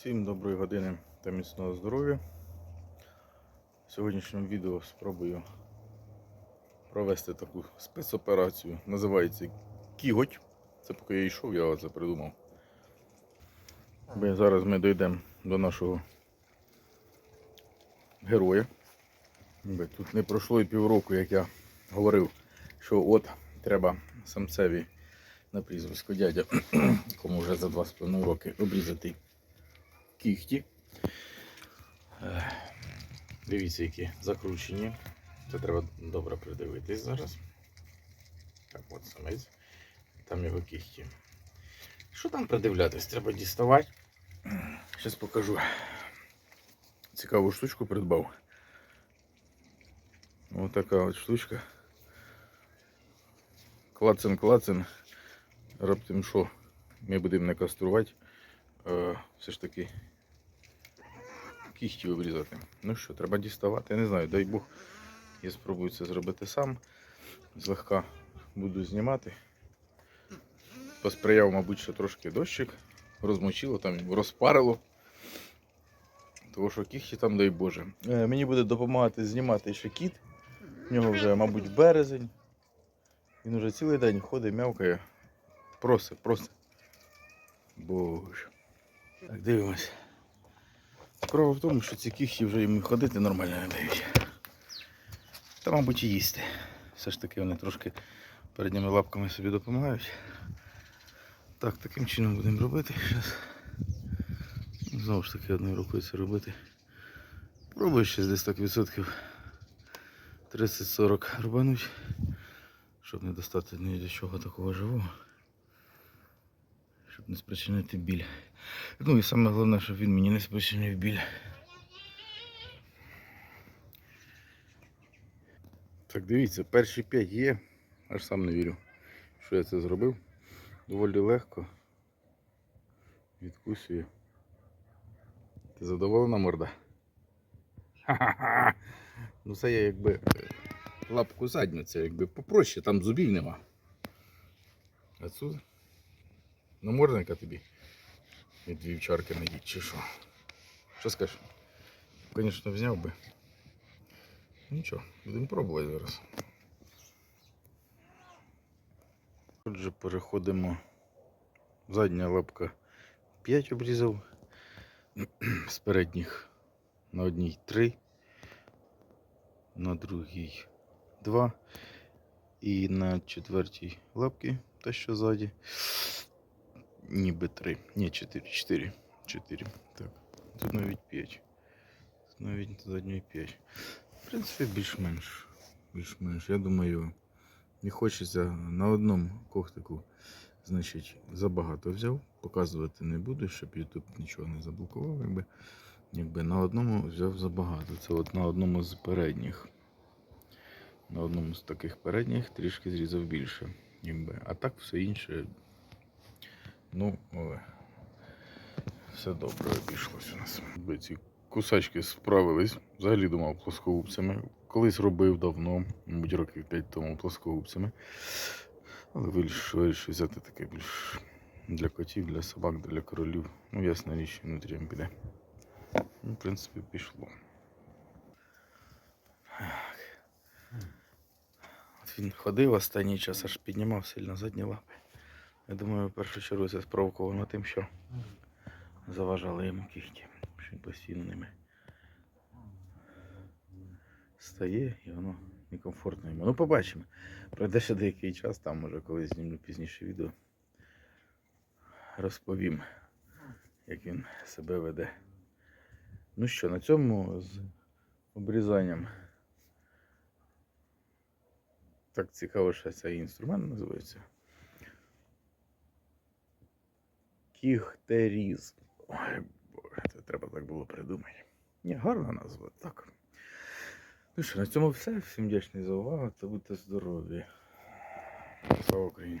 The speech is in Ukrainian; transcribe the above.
Всім доброї години та міцного здоров'я. В сьогоднішньому відео спробую провести таку спецоперацію. Називається Кіготь. Це поки я йшов, я це придумав. Бо зараз ми дійдемо до нашого героя. Тут не пройшло і півроку, як я говорив, що от треба самцеві на прізвисько дядя, кому вже за 2,5 роки обрізати кіхті. Дивіться, які закручені. Це треба добре придивитись зараз. Так, от самець. Там його кіхті. Що там придивлятись? Треба діставати. Зараз покажу. Цікаву штучку придбав. Ось така от штучка. Клацин, клацин. Раптом що? Ми будемо не каструвати. Е, все ж таки кіхті обрізати. Ну що, треба діставати. Я не знаю, дай Бог, я спробую це зробити сам. Злегка буду знімати. Посприяв, мабуть, що трошки дощик, розмочило, там розпарило. Тому що кіхті там, дай Боже. Е, мені буде допомагати знімати ще кіт. В нього вже, мабуть, березень. Він вже цілий день ходить, мявкає. Просить, просить. Боже. Так, дивимось. Справа в тому, що ці кіхті вже їм ходити нормально не дають. Та, мабуть, і їсти. Все ж таки вони трошки передніми лапками собі допомагають. Так, таким чином будемо робити. Зараз. Знову ж таки одною рукою це робити. Пробую ще десь так відсотків 30-40 рубануть, щоб не достати ні до чого такого живого не спричинити біль. Ну і саме головне, щоб він мені не спричинив біль. Так, дивіться, перші п'ять є. Аж сам не вірю, що я це зробив. Доволі легко. Відкусює. Ти задоволена морда? Ха-ха-ха! Ну це я якби е, лапку задню, це якби попроще, там зубів нема. А тут Намордника тобі від вівчарки надіть чи що? Що скажеш? Звісно, взяв би. Нічого, будемо пробувати зараз. Отже, переходимо. Задня лапка 5 обрізав. З передніх на одній 3, на другій 2 і на четвертій лапці, те що ззаді. Ніби три. Ні, чотири. Чотири. Чотири. Так. Тут навіть п'ять. Тут навіть задньої п'ять. В принципі, більш-менш. Більш-менш. Я думаю, не хочеться на одному когтику, значить, забагато взяв. Показувати не буду, щоб YouTube нічого не заблокував. Якби, якби на одному взяв забагато. Це от на одному з передніх. На одному з таких передніх трішки зрізав більше. Якби. А так все інше Ну, але все добре обійшлось у нас. Ці кусачки справились. Взагалі думав плоскогубцями. Колись робив давно, мабуть, років 5 тому плоскогубцями. Але вирішив, взяти таке більш для котів, для собак, для королів. Ну, ясна річ, внутрі піде. Ну, в принципі, пішло. От він ходив останній час, аж піднімав сильно задні лапи. Я думаю, в першу чергу це спровоковано тим, що заважали йому кіхті, що він постійно ними стає і воно некомфортно йому. Ну, побачимо. Пройде ще деякий час, там може колись знімлю пізніше відео. Розповім, як він себе веде. Ну що, на цьому з обрізанням. Так цікаво, що цей інструмент називається. Кіхтеріз. Ой, боже, це треба так було придумати. Ні, гарна назва, так. Ну що, на цьому все. Всім вдячний за увагу та будьте здорові. Слава Україні!